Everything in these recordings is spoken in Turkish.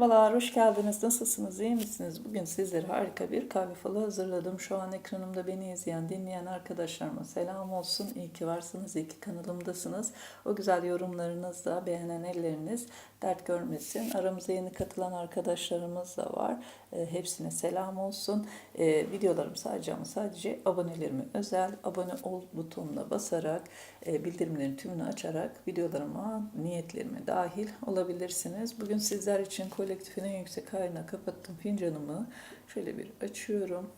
Merhabalar, hoş geldiniz. Nasılsınız, iyi misiniz? Bugün sizlere harika bir kahve falı hazırladım. Şu an ekranımda beni izleyen, dinleyen arkadaşlarıma selam olsun. İyi ki varsınız, iyi ki kanalımdasınız. O güzel yorumlarınızla beğenen elleriniz dert görmesin. Aramıza yeni katılan arkadaşlarımız da var. E, hepsine selam olsun. E, videolarım sadece ama sadece abonelerime özel. Abone ol butonuna basarak, e, bildirimlerin tümünü açarak videolarıma, niyetlerime dahil olabilirsiniz. Bugün sizler için kolektifin en yüksek haline kapattım fincanımı. Şöyle bir açıyorum.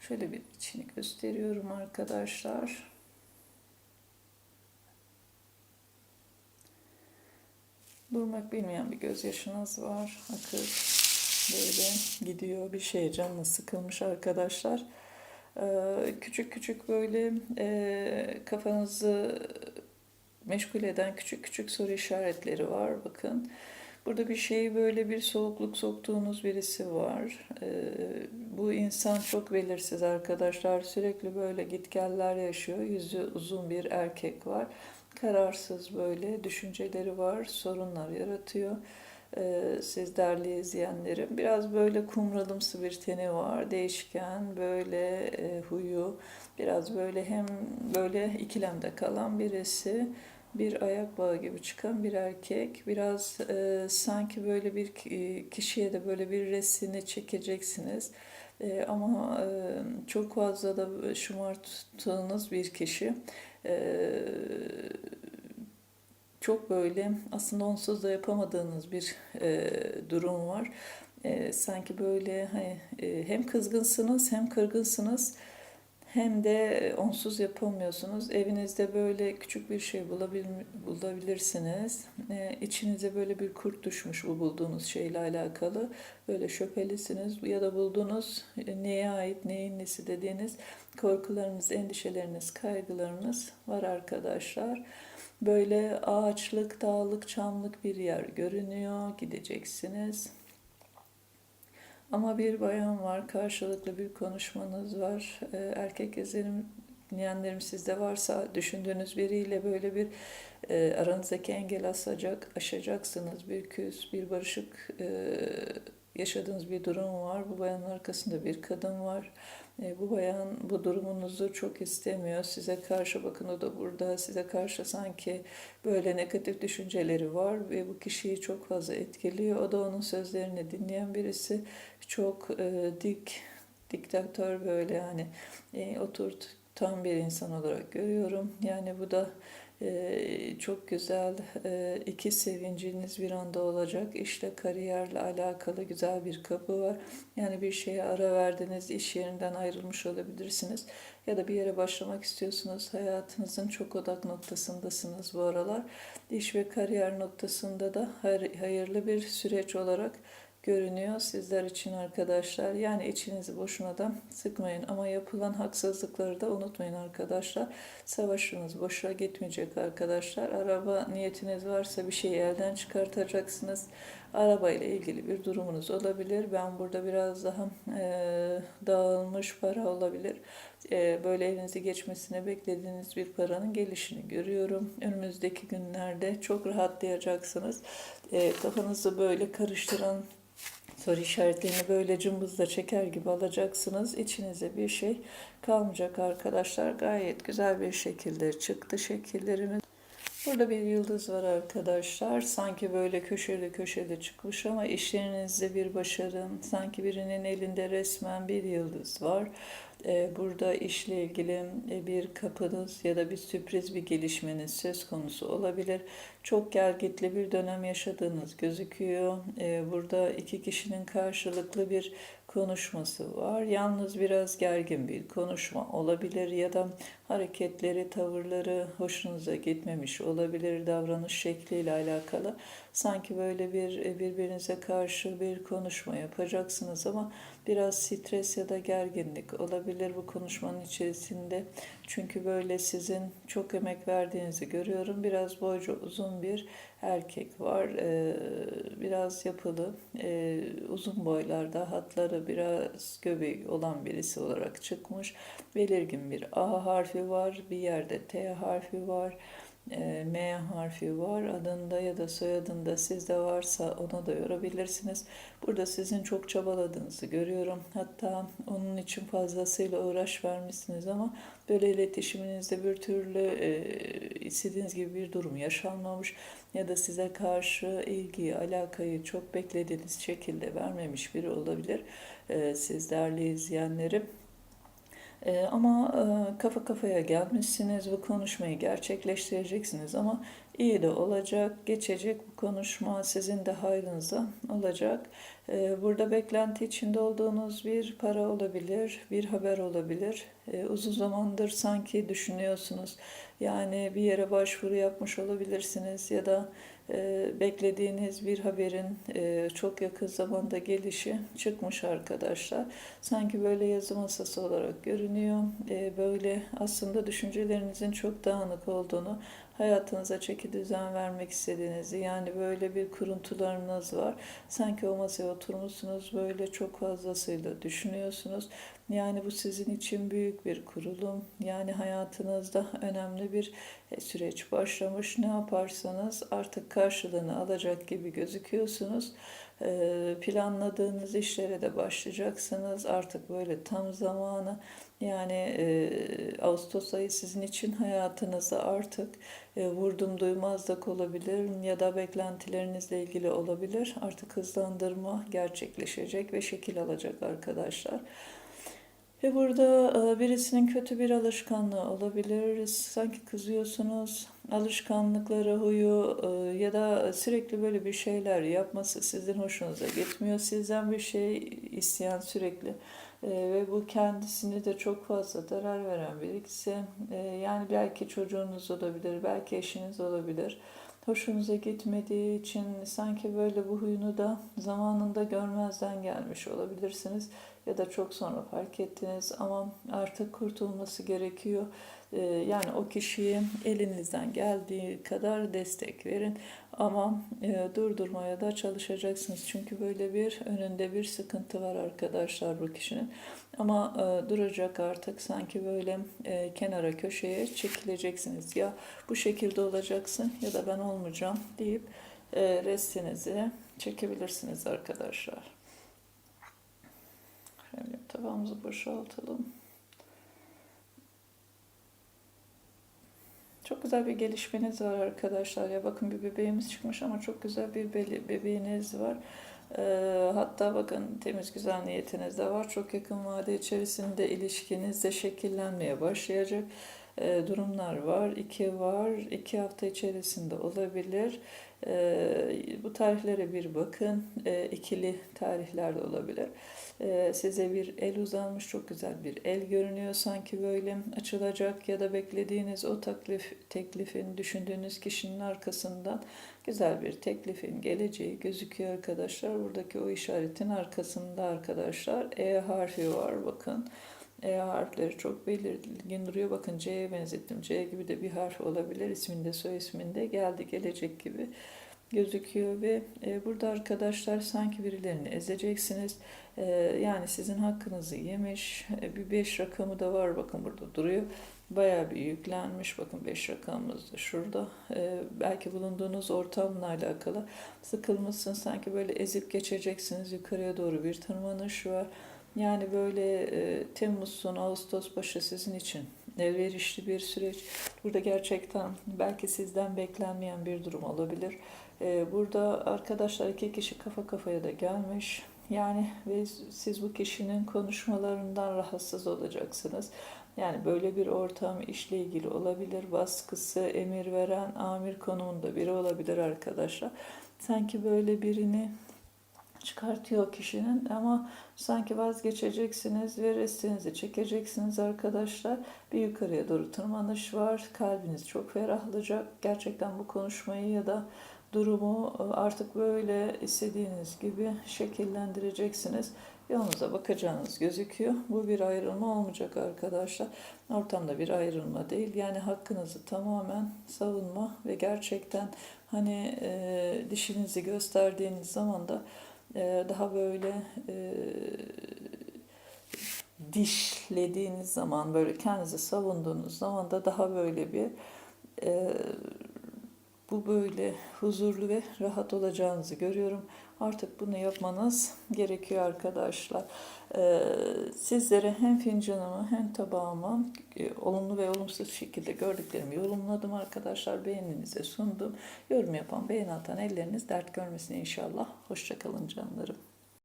Şöyle bir içini gösteriyorum arkadaşlar. Durmak bilmeyen bir gözyaşınız var. Akıp böyle gidiyor. Bir şeye canlı sıkılmış arkadaşlar. Ee, küçük küçük böyle e, kafanızı meşgul eden küçük küçük soru işaretleri var. Bakın. Burada bir şey böyle bir soğukluk soktuğunuz birisi var. Ee, bu insan çok belirsiz arkadaşlar. Sürekli böyle gitgeller yaşıyor. Yüzü uzun bir erkek var. Kararsız böyle düşünceleri var. Sorunlar yaratıyor. Ee, siz değerli izleyenlerim. Biraz böyle kumralımsı bir teni var. Değişken böyle e, huyu. Biraz böyle hem böyle ikilemde kalan birisi bir ayak bağı gibi çıkan bir erkek. Biraz e, sanki böyle bir kişiye de böyle bir resmini çekeceksiniz. E, ama e, çok fazla da şımarttığınız bir kişi. E, çok böyle aslında onsuz da yapamadığınız bir e, durum var. E, sanki böyle hani, e, hem kızgınsınız hem kırgınsınız hem de onsuz yapamıyorsunuz. Evinizde böyle küçük bir şey bulabil, bulabilirsiniz. Ee, içinize böyle bir kurt düşmüş bu bulduğunuz şeyle alakalı. Böyle şüphelisiniz ya da bulduğunuz e, neye ait, neyin nesi dediğiniz korkularınız, endişeleriniz, kaygılarınız var arkadaşlar. Böyle ağaçlık, dağlık, çamlık bir yer görünüyor. Gideceksiniz ama bir bayan var, karşılıklı bir konuşmanız var. Ee, erkek izlenim dinleyenlerim sizde varsa düşündüğünüz biriyle böyle bir e, aranızdaki engel asacak, aşacaksınız. Bir küs, bir barışık e, yaşadığınız bir durum var. Bu bayanın arkasında bir kadın var. E, bu bayan bu durumunuzu çok istemiyor. Size karşı bakın o da burada. Size karşı sanki böyle negatif düşünceleri var ve bu kişiyi çok fazla etkiliyor. O da onun sözlerini dinleyen birisi. Çok e, dik, diktatör böyle yani e, oturtan bir insan olarak görüyorum. Yani bu da ee, çok güzel e, iki sevinciniz bir anda olacak. İşte kariyerle alakalı güzel bir kapı var. Yani bir şeye ara verdiniz, iş yerinden ayrılmış olabilirsiniz. Ya da bir yere başlamak istiyorsunuz. Hayatınızın çok odak noktasındasınız bu aralar. İş ve kariyer noktasında da hayırlı bir süreç olarak görünüyor sizler için arkadaşlar. Yani içinizi boşuna da sıkmayın ama yapılan haksızlıkları da unutmayın arkadaşlar. Savaşınız boşa gitmeyecek arkadaşlar. Araba niyetiniz varsa bir şeyi elden çıkartacaksınız. Araba ile ilgili bir durumunuz olabilir. Ben burada biraz daha e, dağılmış para olabilir. E, böyle elinizi geçmesine beklediğiniz bir paranın gelişini görüyorum. Önümüzdeki günlerde çok rahatlayacaksınız. E, kafanızı böyle karıştıran soru işaretlerini böyle cımbızla çeker gibi alacaksınız. İçinize bir şey kalmayacak arkadaşlar. Gayet güzel bir şekilde çıktı şekillerimiz. Burada bir yıldız var arkadaşlar. Sanki böyle köşeli köşeli çıkmış ama işlerinizde bir başarın. Sanki birinin elinde resmen bir yıldız var. Ee, burada işle ilgili e, bir kapınız ya da bir sürpriz bir gelişmeniz söz konusu olabilir. Çok gergitli bir dönem yaşadığınız gözüküyor. Ee, burada iki kişinin karşılıklı bir konuşması var. Yalnız biraz gergin bir konuşma olabilir ya da hareketleri, tavırları hoşunuza gitmemiş olabilir davranış şekliyle alakalı. Sanki böyle bir e, birbirinize karşı bir konuşma yapacaksınız ama biraz stres ya da gerginlik olabilir bu konuşmanın içerisinde. Çünkü böyle sizin çok emek verdiğinizi görüyorum. Biraz boycu uzun bir erkek var. Ee, biraz yapılı, e, uzun boylarda hatları biraz göbeği olan birisi olarak çıkmış. Belirgin bir A harfi var, bir yerde T harfi var. E, M harfi var. Adında ya da soyadında sizde varsa ona da yorabilirsiniz. Burada sizin çok çabaladığınızı görüyorum. Hatta onun için fazlasıyla uğraş vermişsiniz ama böyle iletişiminizde bir türlü e, istediğiniz gibi bir durum yaşanmamış ya da size karşı ilgiyi, alakayı çok beklediğiniz şekilde vermemiş biri olabilir. E, siz değerli izleyenlerim. Ee, ama e, kafa kafaya gelmişsiniz, bu konuşmayı gerçekleştireceksiniz ama iyi de olacak, geçecek bu konuşma sizin de hayrınıza olacak. Ee, burada beklenti içinde olduğunuz bir para olabilir, bir haber olabilir. Ee, uzun zamandır sanki düşünüyorsunuz. Yani bir yere başvuru yapmış olabilirsiniz ya da e, beklediğiniz bir haberin e, çok yakın zamanda gelişi çıkmış arkadaşlar. Sanki böyle yazı masası olarak görünüyor. E, böyle aslında düşüncelerinizin çok dağınık olduğunu, hayatınıza çeki düzen vermek istediğinizi, yani böyle bir kuruntularınız var. Sanki o masaya oturmuşsunuz, böyle çok fazlasıyla düşünüyorsunuz. Yani bu sizin için büyük bir kurulum. Yani hayatınızda önemli bir e, süreç başlamış. Ne yaparsanız artık karşılığını alacak gibi gözüküyorsunuz. E, Planladığınız işlere de başlayacaksınız. Artık böyle tam zamanı. Yani e, Ağustos ayı sizin için hayatınızda artık e, vurdum duymazlık olabilir ya da beklentilerinizle ilgili olabilir. Artık hızlandırma gerçekleşecek ve şekil alacak arkadaşlar. Ve burada e, birisinin kötü bir alışkanlığı olabilir. Sanki kızıyorsunuz. Alışkanlıkları, huyu e, ya da sürekli böyle bir şeyler yapması sizin hoşunuza gitmiyor. Sizden bir şey isteyen sürekli e, ve bu kendisini de çok fazla zarar veren birisi. Yani belki çocuğunuz olabilir, belki eşiniz olabilir hoşunuza gitmediği için sanki böyle bu huyunu da zamanında görmezden gelmiş olabilirsiniz ya da çok sonra fark ettiniz ama artık kurtulması gerekiyor. Ee, yani o kişiye elinizden geldiği kadar destek verin ama e, durdurmaya da çalışacaksınız. Çünkü böyle bir önünde bir sıkıntı var arkadaşlar bu kişinin. Ama e, duracak artık sanki böyle e, kenara köşeye çekileceksiniz. Ya bu şekilde olacaksın ya da ben olmayacağım deyip restinizi çekebilirsiniz arkadaşlar. Tabağımızı boşaltalım. Çok güzel bir gelişmeniz var arkadaşlar. Ya bakın bir bebeğimiz çıkmış ama çok güzel bir bebeğiniz var. Ee, hatta bakın temiz güzel niyetiniz de var. Çok yakın vade içerisinde ilişkiniz de şekillenmeye başlayacak e, durumlar var. İki var. iki hafta içerisinde olabilir. E, bu tarihlere bir bakın. E, ikili tarihler de olabilir. E, size bir el uzanmış. Çok güzel bir el görünüyor. Sanki böyle açılacak ya da beklediğiniz o teklif, teklifin düşündüğünüz kişinin arkasından güzel bir teklifin geleceği gözüküyor arkadaşlar. Buradaki o işaretin arkasında arkadaşlar E harfi var bakın. E harfleri çok belirgin duruyor. Bakın C'ye benzettim. C gibi de bir harf olabilir. İsminde, soy isminde geldi, gelecek gibi gözüküyor ve e, burada arkadaşlar sanki birilerini ezeceksiniz. E, yani sizin hakkınızı yemiş. E, bir 5 rakamı da var bakın burada duruyor. Bayağı bir yüklenmiş. Bakın 5 rakamımız da şurada. E, belki bulunduğunuz ortamla alakalı sıkılmışsın. Sanki böyle ezip geçeceksiniz. Yukarıya doğru bir tırmanış var. Yani böyle e, Temmuz sonu Ağustos başı sizin için elverişli bir süreç. Burada gerçekten belki sizden beklenmeyen bir durum olabilir. E, burada arkadaşlar iki kişi kafa kafaya da gelmiş. Yani ve siz bu kişinin konuşmalarından rahatsız olacaksınız. Yani böyle bir ortam işle ilgili olabilir. Baskısı, emir veren, amir konumunda biri olabilir arkadaşlar. Sanki böyle birini çıkartıyor kişinin ama sanki vazgeçeceksiniz ve restinizi çekeceksiniz arkadaşlar. Bir yukarıya doğru tırmanış var. Kalbiniz çok ferahlayacak. Gerçekten bu konuşmayı ya da durumu artık böyle istediğiniz gibi şekillendireceksiniz. Yolunuza bakacağınız gözüküyor. Bu bir ayrılma olmayacak arkadaşlar. Ortamda bir ayrılma değil. Yani hakkınızı tamamen savunma ve gerçekten hani e, dişinizi gösterdiğiniz zaman da e, daha böyle e, dişlediğiniz zaman böyle kendinizi savunduğunuz zaman da daha böyle bir Ee, bu böyle huzurlu ve rahat olacağınızı görüyorum. Artık bunu yapmanız gerekiyor arkadaşlar. Ee, sizlere hem fincanımı hem tabağımı e, olumlu ve olumsuz şekilde gördüklerimi yorumladım arkadaşlar. Beğeninize sundum. Yorum yapan, beğeni atan elleriniz dert görmesin inşallah. Hoşçakalın canlarım.